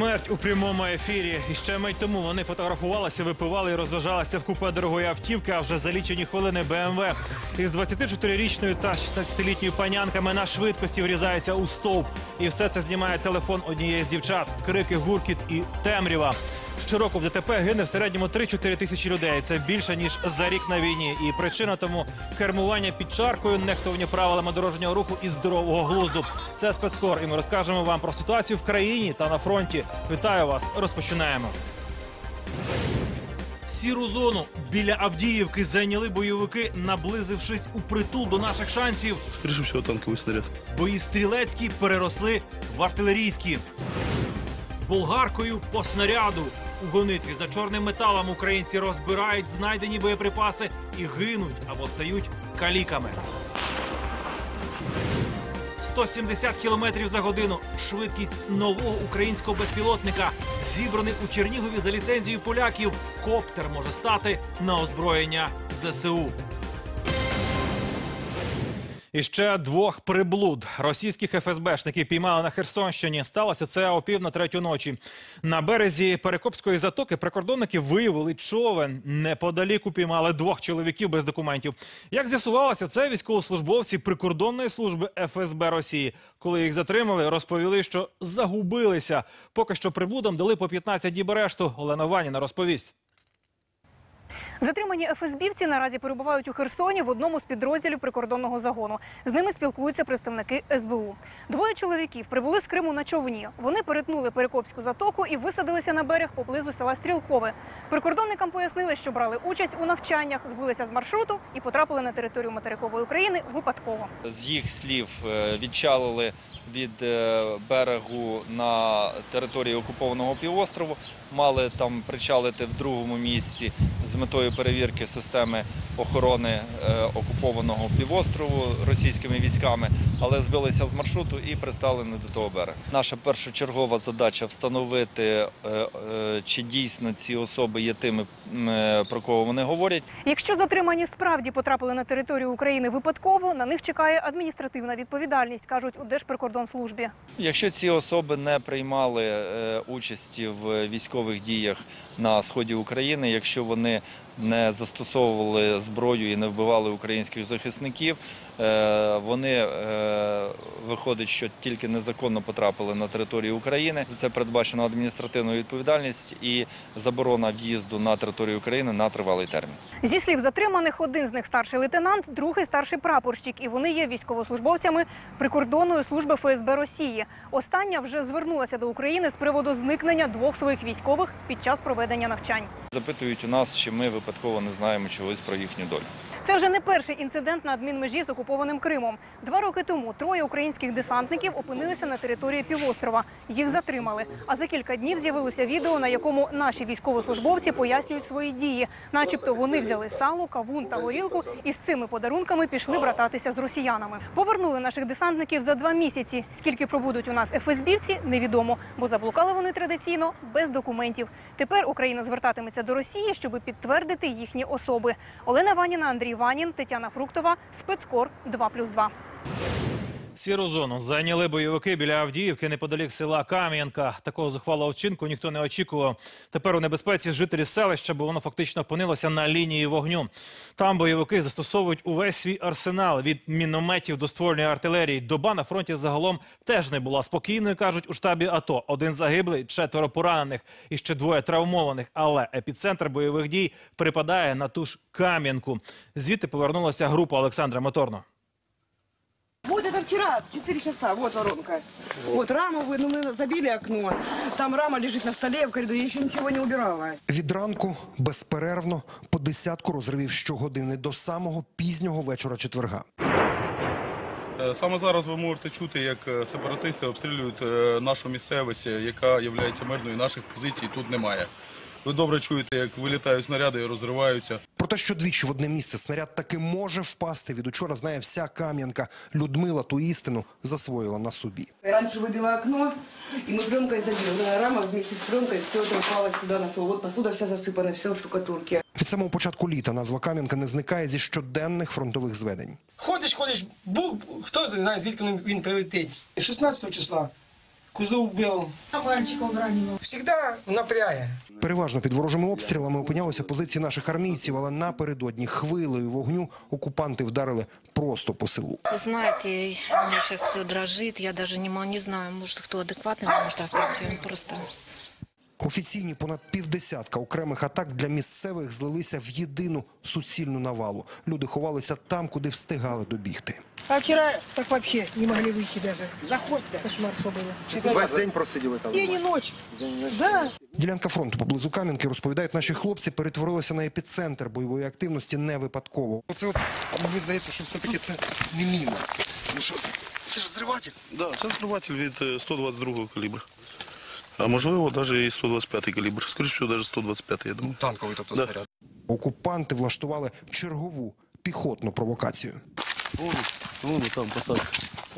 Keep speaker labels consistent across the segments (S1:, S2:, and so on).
S1: Смерть у прямому ефірі. І ще мить тому вони фотографувалися, випивали і розважалися в купе дорогої автівки. А вже за лічені хвилини БМВ із 24-річною та 16-літньою панянками на швидкості врізається у стовп. І все це знімає телефон однієї з дівчат. Крики, гуркіт і темрява. Щороку в ДТП гине в середньому 3-4 тисячі людей. Це більше ніж за рік на війні. І причина тому кермування під чаркою, нехтування правилами дорожнього руху і здорового глузду. Це спецкор. І ми розкажемо вам про ситуацію в країні та на фронті. Вітаю вас! Розпочинаємо. Сіру зону біля Авдіївки зайняли бойовики, наблизившись у притул до наших шансів.
S2: Скоріше всього, танковий снаряд.
S1: Бої стрілецькі переросли в артилерійські. Болгаркою по снаряду. У гонитві за чорним металом українці розбирають знайдені боєприпаси і гинуть або стають каліками. 170 кілометрів за годину. Швидкість нового українського безпілотника, зібраний у Чернігові за ліцензією поляків. Коптер може стати на озброєння ЗСУ. І ще двох приблуд російських ФСБшників піймали на Херсонщині. Сталося це о пів на третю ночі. На березі Перекопської затоки прикордонники виявили човен. Неподалік упіймали двох чоловіків без документів. Як з'ясувалося, це військовослужбовці прикордонної служби ФСБ Росії. Коли їх затримали, розповіли, що загубилися. Поки що приблудам дали по 15 діб арешту. Олена Ваніна розповість.
S3: Затримані ФСБівці наразі перебувають у Херсоні в одному з підрозділів прикордонного загону. З ними спілкуються представники СБУ. Двоє чоловіків прибули з Криму на човні. Вони перетнули Перекопську затоку і висадилися на берег поблизу села Стрілкове. Прикордонникам пояснили, що брали участь у навчаннях, збилися з маршруту і потрапили на територію материкової України випадково.
S4: З їх слів е, відчалили від е, берегу на території окупованого півострову, мали там причалити в другому місці з метою перевірки системи охорони е, окупованого півострову російськими військами, але збилися з маршруту і пристали не до того берега. Наша першочергова задача встановити, е, е, чи дійсно ці особи є тими, про кого вони говорять.
S3: Якщо затримані справді потрапили на територію України випадково, на них чекає адміністративна відповідальність, кажуть у Держприкордонслужбі.
S4: Якщо ці особи не приймали участі в військових діях на сході України, якщо вони не застосовували зброю і не вбивали українських захисників, вони е, виходить, що тільки незаконно потрапили на територію України. За це передбачено адміністративну відповідальність і заборона в'їзду на територію України на тривалий термін.
S3: Зі слів затриманих, один з них старший лейтенант, другий старший прапорщик, і вони є військовослужбовцями прикордонної служби ФСБ Росії. Остання вже звернулася до України з приводу зникнення двох своїх військових під час проведення навчань.
S4: Запитують у нас, чи ми випадково не знаємо чогось про їхню долю.
S3: Це вже не перший інцидент на адмінмежі з окупованим Кримом. Два роки тому троє українських десантників опинилися на території півострова. Їх затримали. А за кілька днів з'явилося відео, на якому наші військовослужбовці пояснюють свої дії, начебто вони взяли сало, кавун та горілку і з цими подарунками пішли брататися з росіянами. Повернули наших десантників за два місяці. Скільки пробудуть у нас ФСБівці, невідомо, бо заблукали вони традиційно без документів. Тепер Україна звертатиметься до Росії, щоб підтвердити їхні особи. Олена Ваніна, Андрій Ванін, Тетяна Фруктова, спецкор 2+,2.
S1: Сіру зону зайняли бойовики біля Авдіївки неподалік села Кам'янка. Такого зухвалого вчинку ніхто не очікував. Тепер у небезпеці жителі селища, бо воно фактично опинилося на лінії вогню. Там бойовики застосовують увесь свій арсенал від мінометів до ствольної артилерії. Доба на фронті загалом теж не була спокійною, кажуть у штабі АТО. Один загиблий, четверо поранених і ще двоє травмованих. Але епіцентр бойових дій припадає на ту ж Кам'янку. Звідти повернулася група Олександра Моторно
S5: Вот это вчера, в 4 часа, вот воронка. Вот раму вы, ну, мы забили окно. Там рама лежит на столе в коридоре, я еще ничего не убирала.
S6: Від ранку безперервно по десятку розривів щогодини до самого пізнього вечора четверга.
S2: Е, Саме зараз ви можете чути, як е, сепаратисти обстрілюють е, нашу місцевість, е, яка є мирною. Наших позицій тут немає. Ви добре чуєте, як вилітають снаряди і розриваються.
S6: Про те, що двічі в одне місце снаряд таки може впасти від учора, знає вся Кам'янка. Людмила ту істину засвоїла на собі.
S5: Раньше выбило окно, и мы пленкой забили. Вот эта рама вместе с пленкой, все это упало сюда на стол. Вот посуда вся засыпана, все в штукатурке.
S6: Від самого початку літа назва Кам'янка не зникає зі щоденних фронтових зведень.
S7: Ходиш, ходиш, бух, хто знає, звідки він- він прилетить. 16 числа кузов был.
S5: А мальчиков раненого.
S7: Всегда напрягає.
S6: Переважно під ворожими обстрілами опинялися позиції наших армійців, але напередодні хвилею вогню окупанти вдарили просто по селу.
S8: Вы знаете, у меня сейчас все дрожит, я даже не, мо- не знаю, может, кто адекватный может рассказать, он просто...
S6: Офіційні понад півдесятка окремих атак для місцевих злилися в єдину суцільну навалу. Люди ховалися там, куди встигали добігти.
S5: А вчера так вообще не могли выйти даже. Заходьте. Кошмар, что было.
S6: Весь день просиділи там.
S5: День и ночь. Да.
S6: Ділянка фронту поблизу Кам'янки, розповідають наші хлопці, перетворилася на епіцентр бойової активності не випадково. Оце от мені здається, що все-таки це не міна. Ну що це? Це ж взриватель.
S9: Да, це взриватель від е, 122 калібру. А можливо, навіть і 125 калібр. Скоріше всього, навіть 125, я думаю.
S6: Танковий, тобто
S9: Да.
S6: снаряд. Окупанти влаштували чергову піхотну провокацію.
S9: Вон, вон там посадка.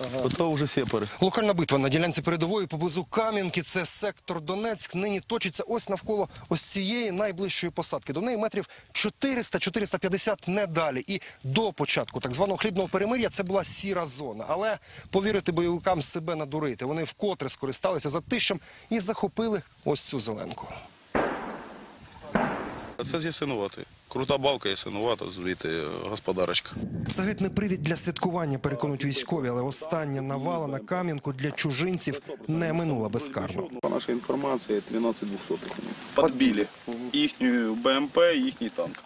S9: Ага. Ото вже сепари.
S6: Локальна битва на ділянці передової поблизу Кам'янки. Це сектор Донецьк. Нині точиться ось навколо ось цієї найближчої посадки. До неї метрів 400-450 не далі. І до початку так званого хлібного перемир'я це була сіра зона. Але повірити бойовикам себе надурити. Вони вкотре скористалися затищем і захопили ось цю зеленку.
S9: А це з Крута балка синувата, звідти господарочка.
S6: Це геть не привід для святкування, переконують військові, але остання навала на Кам'янку для чужинців не минула безкарно.
S9: По нашій інформації, 13 двохсотих. Підбили їхню БМП, їхній танк.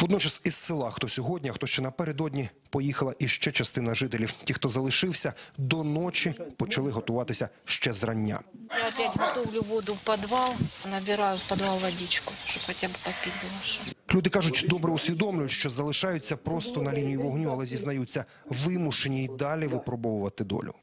S6: Водночас із села, хто сьогодні, а хто ще напередодні, поїхала іще частина жителів. Ті, хто залишився, до ночі почали готуватися ще зрання.
S8: Я опять готовлю воду в подвал, набираю в подвал водичку, чтобы хотя бы попить было что.
S6: Люди кажуть, добре усвідомлюють, що залишаються просто на лінії вогню, але зізнаються, вимушені й далі випробовувати долю.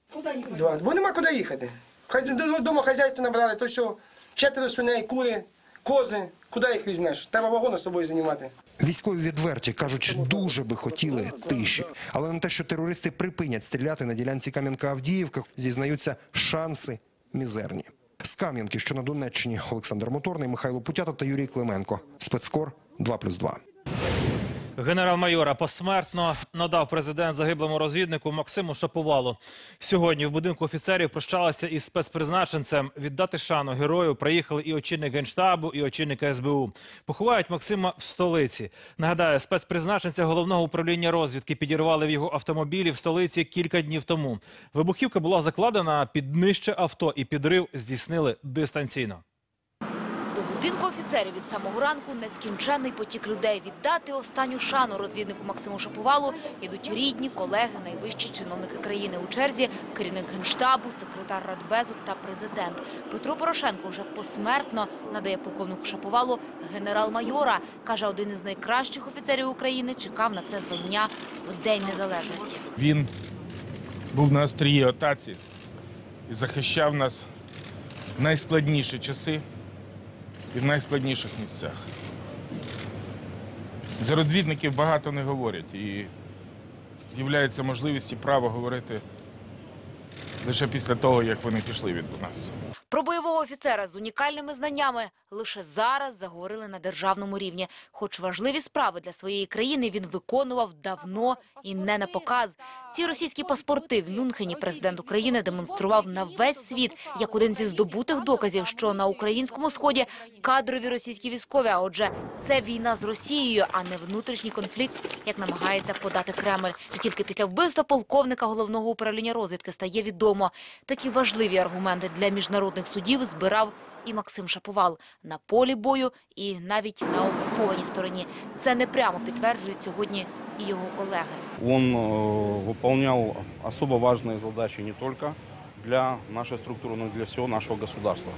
S7: Два. Бо нема куди їхати. Хай дома хазяйство набрали, то що четверо свиней, кури, кози. Куди їх візьмеш? Треба вагони з собою знімати.
S6: Військові відверті кажуть, дуже би хотіли тиші, але на те, що терористи припинять стріляти на ділянці Кам'янка-Авдіївка, зізнаються шанси мізерні. З Кам'янки, що на Донеччині, Олександр Моторний, Михайло Путята та Юрій Клименко. Спецкор 2+,2.
S1: Генерал-майора посмертно надав президент загиблому розвіднику Максиму Шаповалу. Сьогодні в будинку офіцерів прощалися із спецпризначенцем. Віддати шану герою приїхали і очільник генштабу, і очільник СБУ. Поховають Максима в столиці. Нагадаю, спецпризначенця головного управління розвідки підірвали в його автомобілі в столиці кілька днів тому. Вибухівка була закладена під нижче авто, і підрив здійснили дистанційно.
S10: Офіцерів від самого ранку нескінченний потік людей. Віддати останню шану розвіднику Максиму Шаповалу ідуть рідні, колеги, найвищі чиновники країни у черзі, керівник Генштабу, секретар Радбезу та президент. Петро Порошенко вже посмертно надає полковнику Шаповалу генерал-майора. Каже, один із найкращих офіцерів України чекав на це звання в День Незалежності.
S11: Він був на острії отаці і захищав нас в найскладніші часи і в найскладніших місцях. За розвідників багато не говорять і з'являється можливість і право говорити лише після того, як вони пішли від нас.
S10: Про бойового офіцера з унікальними знаннями лише зараз заговорили на державному рівні. Хоч важливі справи для своєї країни він виконував давно і не на показ. Ці російські паспорти в Мюнхені президент України демонстрував на весь світ як один зі здобутих доказів, що на українському сході кадрові російські військові. А отже, це війна з Росією, а не внутрішній конфлікт, як намагається подати Кремль. І тільки після вбивства полковника головного управління розвідки стає відомо. Такі важливі аргументи для міжнародних судів збирав і Максим Шаповал на полі бою, і навіть на окупованій стороні. Це не прямо підтверджують сьогодні і його колеги.
S12: Он э, выполнял особо важные задачи не только для нашей структуры, но и для всего нашего государства.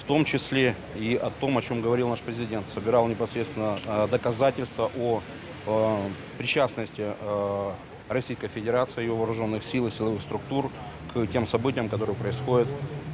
S12: В том числе и о том, о чем говорил наш президент. Собирал непосредственно э, доказательства о э, причастности э, Российской Федерации, ее вооруженных сил и силовых структур к тем событиям, которые происходят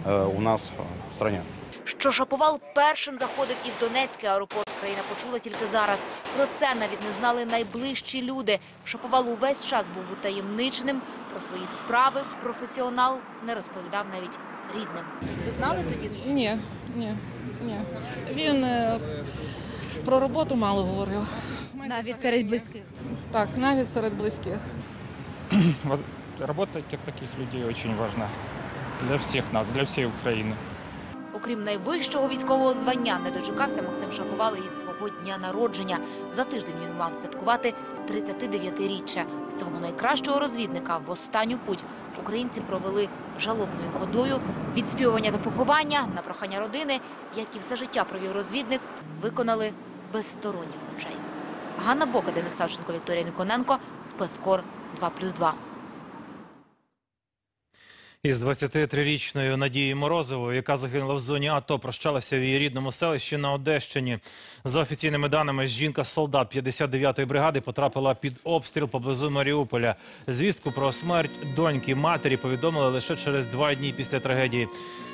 S12: э, у нас э, в стране.
S10: Що Шаповал першим заходив і в Донецький аеропорт, країна почула тільки зараз. Про це навіть не знали найближчі люди. Шаповал увесь час був утаємниченим, про свої справи професіонал не розповідав навіть рідним. Ви знали тоді?
S13: Ні, ні, ні. Він е, про роботу мало говорив.
S10: Навіть серед близьких.
S13: Так, навіть серед близьких.
S11: Работа таких людей очень важна.
S14: для всех нас, для всей Украины.
S10: Окрім найвищого військового звання, не дочекався Максим Шаповалий із свого дня народження. За тиждень він мав святкувати 39-річчя. Свого найкращого розвідника в останню путь українці провели жалобною ходою. Відспівування та поховання на прохання родини, як і все життя провів розвідник, виконали без сторонніх очей. Ганна Бока, Денис Савченко, Вікторія Никоненко, спецкор 2+,2.
S1: Із 23-річною Надією Морозовою, яка загинула в зоні АТО, прощалася в її рідному селищі на Одещині. За офіційними даними, жінка-солдат 59-ї бригади потрапила під обстріл поблизу Маріуполя. Звістку про смерть доньки матері повідомили лише через два дні після трагедії.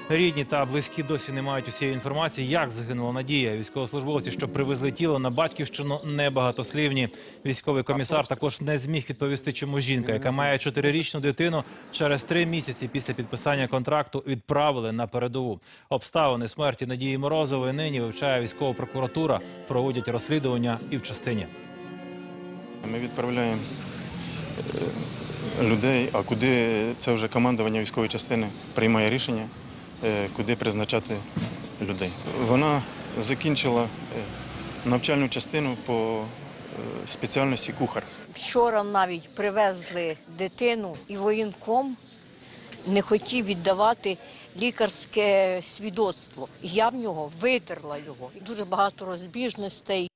S1: Рідні та близькі досі не мають усієї інформації, як загинула Надія. Військовослужбовці, що привезли тіло на батьківщину, небагатослівні. Військовий комісар також не зміг відповісти, чому жінка, яка має чотирирічну дитину, через три місяці після підписання контракту відправили на передову. Обставини смерті Надії Морозової нині вивчає військова прокуратура. Проводять розслідування і в частині.
S15: Ми відправляємо е, людей, а куди це вже командування військової частини приймає рішення, е, куди призначати людей. Вона закінчила е, навчальну частину по спеціальності кухар.
S16: Вчора навіть привезли дитину, і воєнком не хотів віддавати лікарське свідоцтво. Я в нього видерла його. Дуже багато розбіжностей.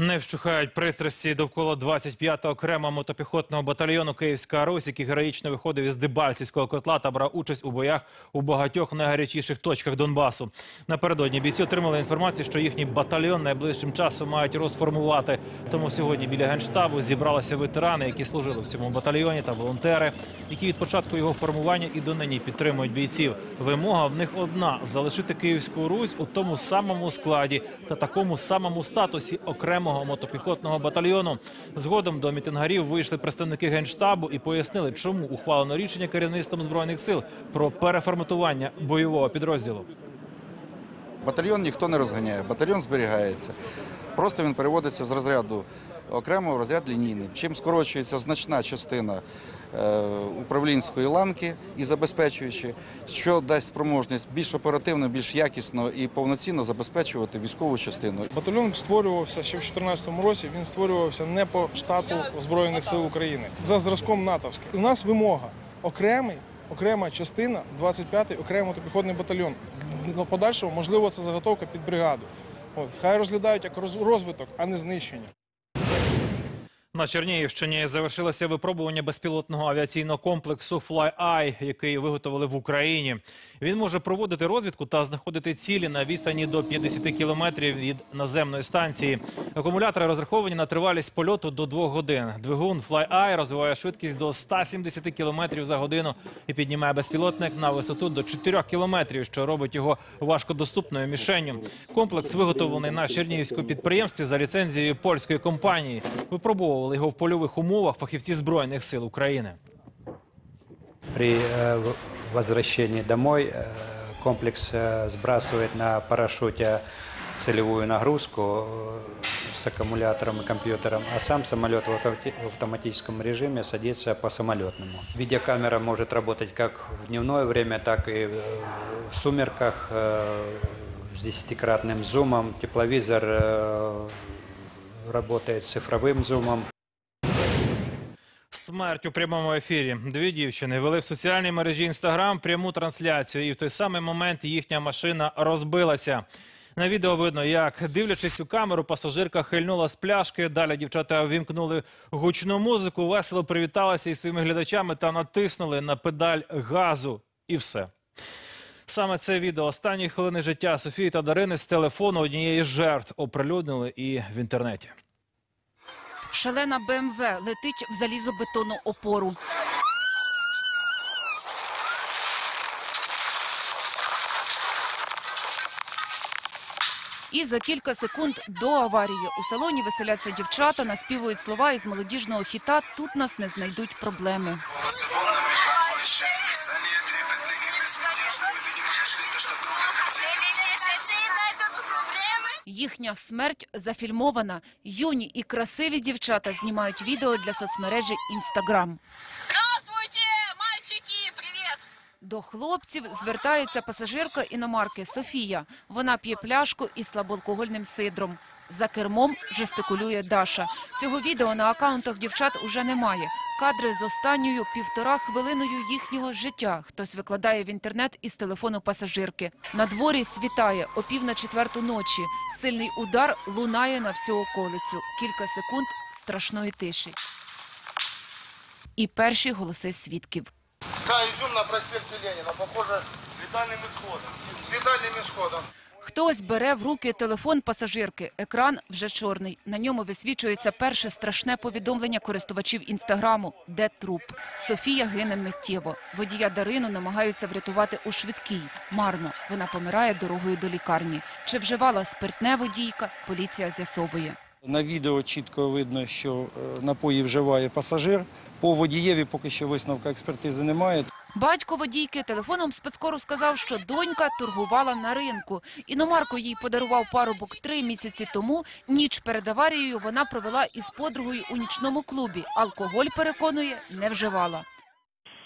S1: Не вщухають пристрасті довкола 25-го окремого мотопіхотного батальйону Київська Русь, який героїчно виходив із Дебальцівського котла та брав участь у боях у багатьох найгарячіших точках Донбасу. Напередодні бійці отримали інформацію, що їхній батальйон найближчим часом мають розформувати. Тому сьогодні біля генштабу зібралися ветерани, які служили в цьому батальйоні, та волонтери, які від початку його формування і донині підтримують бійців. Вимога в них одна залишити Київську Русь у тому самому складі та такому самому статусі окремого мотопіхотного батальйону. Згодом до мітингарів вийшли представники генштабу і пояснили, чому ухвалено рішення керівництвом збройних сил про переформатування бойового підрозділу.
S17: Батальйон ніхто не розганяє, батальйон зберігається. Просто він переводиться з розряду окремо в розряд лінійний. Чим скорочується значна частина управлінської ланки і забезпечуючи, що дасть спроможність більш оперативно, більш якісно і повноцінно забезпечувати військову частину.
S14: Батальйон створювався ще в 2014 році. Він створювався не по штату Збройних сил України за зразком натовським. У нас вимога окремий, окрема частина, 25-й окремий мотопіхотний батальйон. Для подальшого можливо це заготовка під бригаду. От хай розглядають як роз- розвиток, а не знищення.
S1: На Чернігівщині завершилося випробування безпілотного авіаційного комплексу Fly-Eye, який виготовили в Україні. Він може проводити розвідку та знаходити цілі на відстані до 50 кілометрів від наземної станції. Акумулятори розраховані на тривалість польоту до 2 годин. Двигун Fly-Eye розвиває швидкість до 170 кілометрів за годину і піднімає безпілотник на висоту до 4 кілометрів, що робить його важкодоступною мішенню. Комплекс виготовлений на Чернігівському підприємстві за ліцензією польської компанії Випробовували його в польових умовах фахівці збройних сил України.
S18: При э, в- возвращении домой э, комплекс э, сбрасывает на парашюте целевую нагрузку э, с аккумулятором и компьютером, а сам самолет в автомати- в автоматическом режиме садится по самолетному. Видеокамера может работать как в дневное время, так и э, в сумерках э, с десятикратным зумом. Тепловизор э, работает с цифровым зумом.
S1: Смерть у прямому ефірі. Дві дівчини вели в соціальній мережі Інстаграм пряму трансляцію, і в той самий момент їхня машина розбилася. На відео видно, як дивлячись у камеру, пасажирка хильнула з пляшки. Далі дівчата вімкнули гучну музику, весело привіталися із своїми глядачами та натиснули на педаль газу. І все. Саме це відео останні хвилини життя Софії та Дарини з телефону однієї з жертв оприлюднили і в інтернеті.
S19: Шалена БМВ летить в залізобетонну опору. І за кілька секунд до аварії у салоні веселяться дівчата, наспівують слова із молодіжного хіта «Тут нас не знайдуть проблеми». Їхня смерть зафільмована. Юні і красиві дівчата знімають відео для соцмережі Інстаграм. До хлопців звертається пасажирка іномарки Софія. Вона п'є пляшку із слабоалкогольним сидром. За кермом жестикулює Даша. Цього відео на акаунтах дівчат уже немає. Кадри з останньою півтора хвилиною їхнього життя. Хтось викладає в інтернет із телефону пасажирки. На дворі світає о пів на четверту ночі. Сильний удар лунає на всю околицю. Кілька секунд страшної тиші. І перші голоси свідків.
S20: Да, Изюм на проспекте Ленина, похоже, летальным исходом. С летальным исходом.
S19: Хтось бере в руки телефон пасажирки. Екран вже чорний. На ньому висвічується перше страшне повідомлення користувачів інстаграму, де труп. Софія гине миттєво. Водія Дарину намагаються врятувати у швидкій. Марно. Вона помирає дорогою до лікарні. Чи вживала спиртне водійка? Поліція з'ясовує.
S21: На відео чітко видно, що е, напої вживає пасажир. По водієві поки що висновка експертизи немає.
S19: Батько водійки телефоном спецкору сказав, що донька торгувала на ринку. Іномарку їй подарував парубок три місяці тому. Ніч перед аварією вона провела із подругою у нічному клубі. Алкоголь, переконує, не вживала.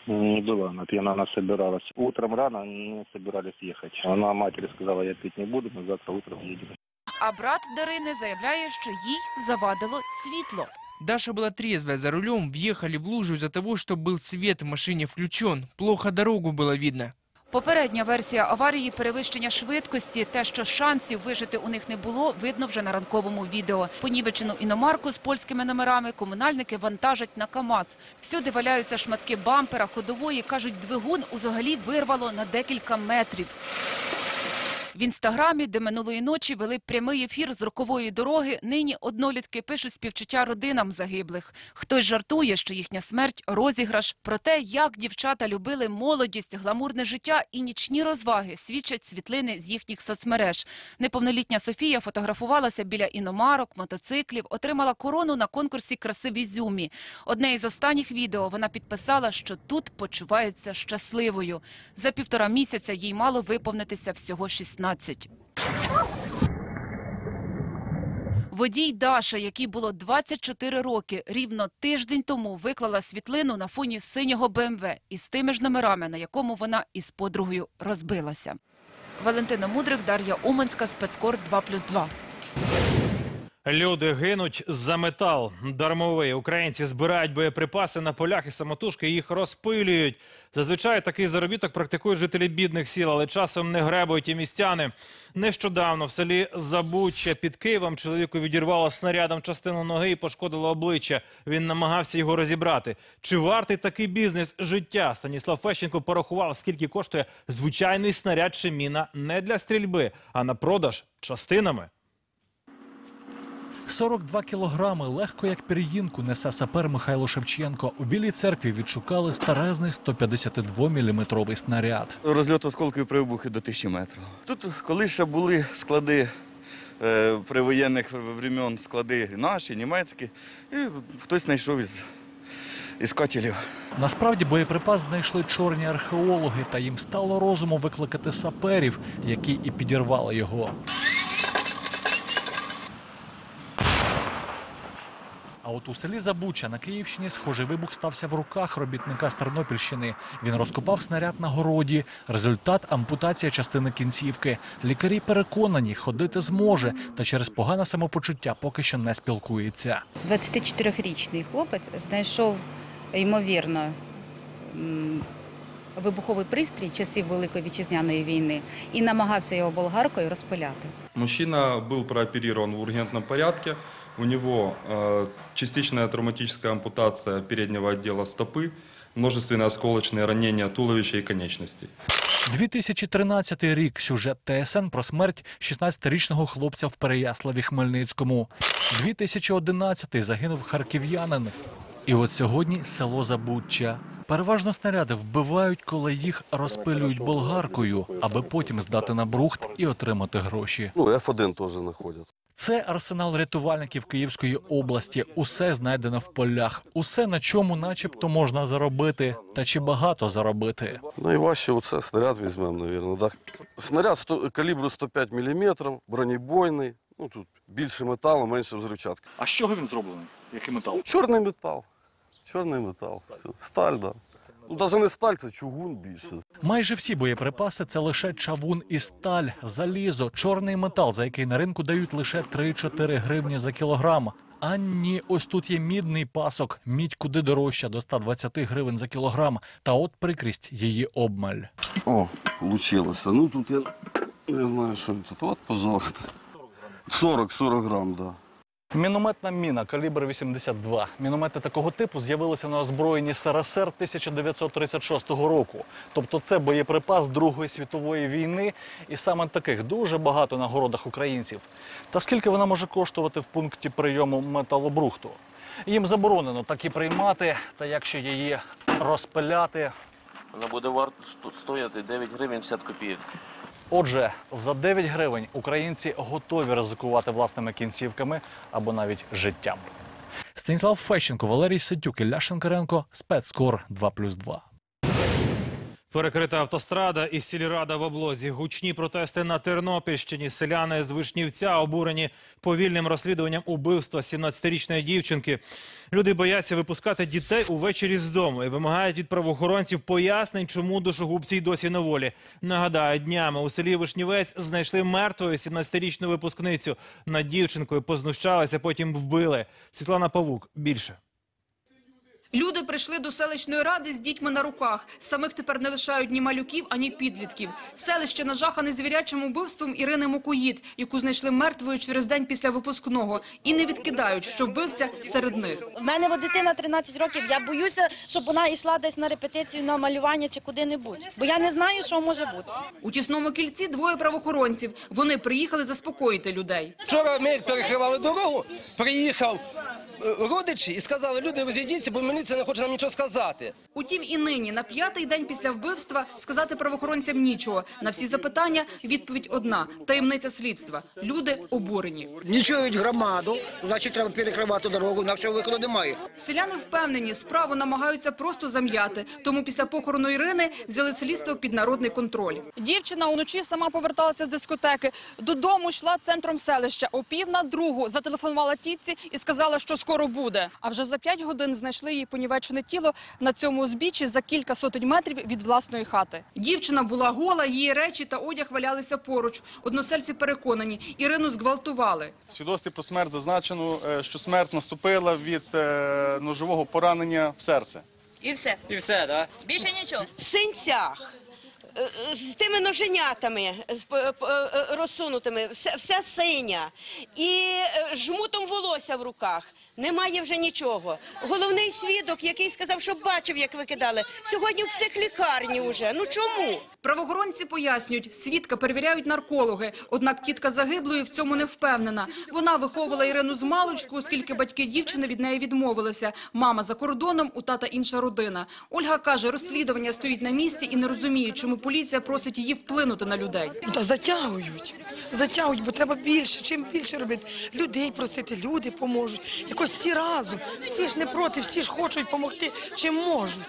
S22: Не была, она пьяна, она собиралась. Утром рано они собирались ехать. Она матери сказала, я пить не буду, мы завтра утром едем.
S19: А брат Дарини заявляє, що їй завадило світло.
S23: Даша была трезвая за рулем, въехали в лужу из-за того, что был свет в машине включен. Плохо дорогу было видно.
S19: Попередня версія аварії – перевищення швидкості. Те, що шансів вижити у них не було, видно вже на ранковому відео. Понівечену іномарку з польськими номерами комунальники вантажать на КАМАЗ. Всюди валяються шматки бампера, ходової. Кажуть, двигун узагалі вирвало на декілька метрів. В інстаграмі, де минулої ночі вели прямий ефір з рокової дороги, нині однолітки пишуть співчуття родинам загиблих. Хтось жартує, що їхня смерть – розіграш. Про те, як дівчата любили молодість, гламурне життя і нічні розваги, свідчать світлини з їхніх соцмереж. Неповнолітня Софія фотографувалася біля іномарок, мотоциклів, отримала корону на конкурсі краси в Ізюмі. Одне із останніх відео вона підписала, що тут почувається щасливою. За півтора місяця їй мало виповнитися всього 16. Водій Даша, якій було 24 роки, рівно тиждень тому виклала світлину на фоні синього БМВ із тими ж номерами, на якому вона із подругою розбилася. Валентина Мудрик, Дар'я Уманська, спецкор 2+,2.
S1: Люди гинуть за метал дармовий. Українці збирають боєприпаси на полях і самотужки їх розпилюють. Зазвичай такий заробіток практикують жителі бідних сіл, але часом не гребують і містяни. Нещодавно в селі Забуччя під Києвом чоловіку відірвало снарядом частину ноги і пошкодило обличчя. Він намагався його розібрати. Чи вартий такий бізнес життя? Станіслав Фещенко порахував, скільки коштує звичайний снаряд чи міна не для стрільби, а на продаж частинами.
S24: 42 кілограми, легко як пір'їнку, несе сапер Михайло Шевченко. У Білій церкві відшукали старезний 152-мм снаряд.
S25: Розльот осколків при вибухі до тисячі метрів. Тут колись ще були склади е, при воєнних времен, склади наші, німецькі, і хтось знайшов із іскателів.
S24: Насправді боєприпас знайшли чорні археологи, та їм стало розуму викликати саперів, які і підірвали його. От у селі Забуча на Київщині схожий вибух стався в руках робітника з Тернопільщини. Він розкопав снаряд на городі. Результат ампутація частини кінцівки. Лікарі переконані, ходити зможе, та через погане самопочуття поки що не спілкується.
S26: 24-річний хлопець знайшов, ймовірно, вибуховий пристрій часів Великої вітчизняної війни і намагався його болгаркою розпиляти.
S27: Мужчина был прооперирован в ургентном порядке. У него э, частичная травматическая ампутация переднего отдела стопы, множественные осколочные ранения туловища и конечностей.
S24: 2013 рік. Сюжет ТСН про смерть 16-річного хлопця в Переяславі Хмельницькому. 2011 загинув харків'янин. І от сьогодні село Забуччя. Переважно снаряди вбивають, коли їх розпилюють болгаркою, аби потім здати на брухт і отримати гроші.
S28: Ну, F1 теж знаходять.
S24: Це арсенал рятувальників Київської області. Усе знайдено в полях. Усе, на чому начебто можна заробити. Та чи багато заробити?
S28: Найважче оце снаряд візьмемо, мабуть. Так. Снаряд 100, калібру 105 мм, бронебойний. Ну, тут більше металу, менше взривчатки.
S24: А з чого він зроблений? Який метал?
S28: Чорний метал. Чорний метал. Все. Сталь. Да. Ну, навіть не сталь, це чугун більше.
S24: Майже всі боєприпаси це лише чавун і сталь, залізо, чорний метал, за який на ринку дають лише 3-4 гривні за кілограм. А ні, ось тут є мідний пасок. Мідь куди дорожча до 120 гривень за кілограм. Та от прикрість її обмаль.
S28: О, получилось. Ну тут я не знаю, що тут. От, пожалуйста. 40-40 грам, да.
S24: Мінометна міна калібр 82. Міномети такого типу з'явилися на озброєнні СРСР 1936 року. Тобто це боєприпас Другої світової війни, і саме таких дуже багато на городах українців. Та скільки вона може коштувати в пункті прийому металобрухту? Їм заборонено так і приймати, та якщо її розпиляти.
S29: Вона буде варто стояти 9 гривень 60 копійок.
S24: Отже, за 9 гривень українці готові ризикувати власними кінцівками або навіть життям. Станіслав Фещенко, Валерій Сидюк, Ілля Шенкаренко, спецкор 2+,2.
S1: Перекрита автострада і сільрада в облозі. Гучні протести на Тернопільщині. Селяни з Вишнівця обурені повільним розслідуванням убивства 17-річної дівчинки. Люди бояться випускати дітей увечері з дому і вимагають від правоохоронців пояснень, чому душогубці й досі на волі. Нагадаю, днями у селі Вишнівець знайшли мертвою 17-річну випускницю. Над дівчинкою познущалися, потім вбили. Світлана Павук. Більше.
S30: Люди прийшли до селищної ради з дітьми на руках. Самих тепер не лишають ні малюків, ані підлітків. Селище нажахане звірячим убивством Ірини Мукоїд, яку знайшли мертвою через день після випускного. І не відкидають, що вбивця серед них.
S31: В мене от дитина 13 років. Я боюся, щоб вона йшла десь на репетицію на малювання чи куди-небудь. Бо я не знаю, що може бути.
S30: У тісному кільці двоє правоохоронців. Вони приїхали заспокоїти людей.
S32: Вчора ми перекривали дорогу, приїхав родичі і сказали, люди розійдіться, бо міліція не хоче нам нічого сказати.
S30: Утім, і нині, на п'ятий день після вбивства, сказати правоохоронцям нічого. На всі запитання відповідь одна – таємниця слідства. Люди обурені.
S33: Не чують громаду, значить треба перекривати дорогу, інакшого виходу немає.
S30: Селяни впевнені, справу намагаються просто зам'яти. Тому після похорону Ірини взяли слідство під народний контроль. Дівчина уночі сама поверталася з дискотеки. Додому йшла центром селища. О пів на другу зателефонувала тітці і сказала, що скоро буде. А вже за п'ять годин знайшли її понівечене тіло на цьому узбіччі за кілька сотень метрів від власної хати. Дівчина була гола, її речі та одяг валялися поруч. Односельці переконані, Ірину зґвалтували.
S34: В свідоцтві про смерть зазначено, е, що смерть наступила від е, ножового поранення в серце.
S31: І все.
S34: І все, так?
S31: Більше нічого.
S35: в синцях, е, з тими ноженятами розсунутими, вся, вся синя, і жмутом волосся в руках. Немає вже нічого. Головний свідок, який сказав, що бачив, як викидали, сьогодні в психлікарні вже. Ну чому?
S30: Правоохоронці пояснюють, свідка перевіряють наркологи. Однак тітка загиблої в цьому не впевнена. Вона виховувала Ірину з маличку, оскільки батьки дівчини від неї відмовилися. Мама за кордоном, у тата інша родина. Ольга каже, розслідування стоїть на місці і не розуміє, чому поліція просить її вплинути на людей.
S36: Та затягують, затягують, бо треба більше. Чим більше робити, людей просити, люди поможуть. Якось всі разом, всі ж не проти, всі ж хочуть допомогти, чим можуть.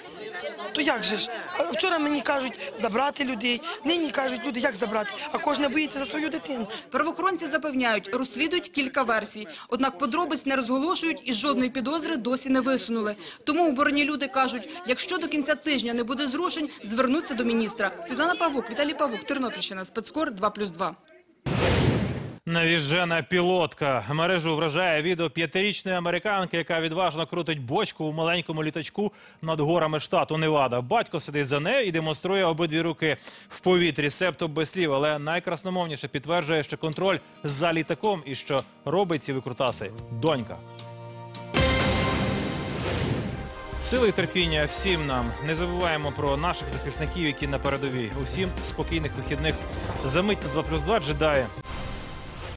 S36: То як же ж? Вчора мені кажуть забрати людей, нині кажуть люди, як забрати, а кожен боїться за свою дитину.
S30: Правоохоронці запевняють, розслідують кілька версій. Однак подробиць не розголошують і жодної підозри досі не висунули. Тому обороні люди кажуть, якщо до кінця тижня не буде зрушень, звернуться до міністра. Світлана Павук, Віталій Павук, Тернопільщина, спецкор 2+,2.
S1: Навіжена пілотка. Мережу вражає відео п'ятирічної американки, яка відважно крутить бочку у маленькому літачку над горами штату Невада. Батько сидить за нею і демонструє обидві руки в повітрі, себто без слів. Але найкрасномовніше підтверджує, що контроль за літаком і що робить ці викрутаси донька. Сили і терпіння всім нам. Не забуваємо про наших захисників, які на передовій. Усім спокійних вихідних. Замить на 2+,2 джедаї.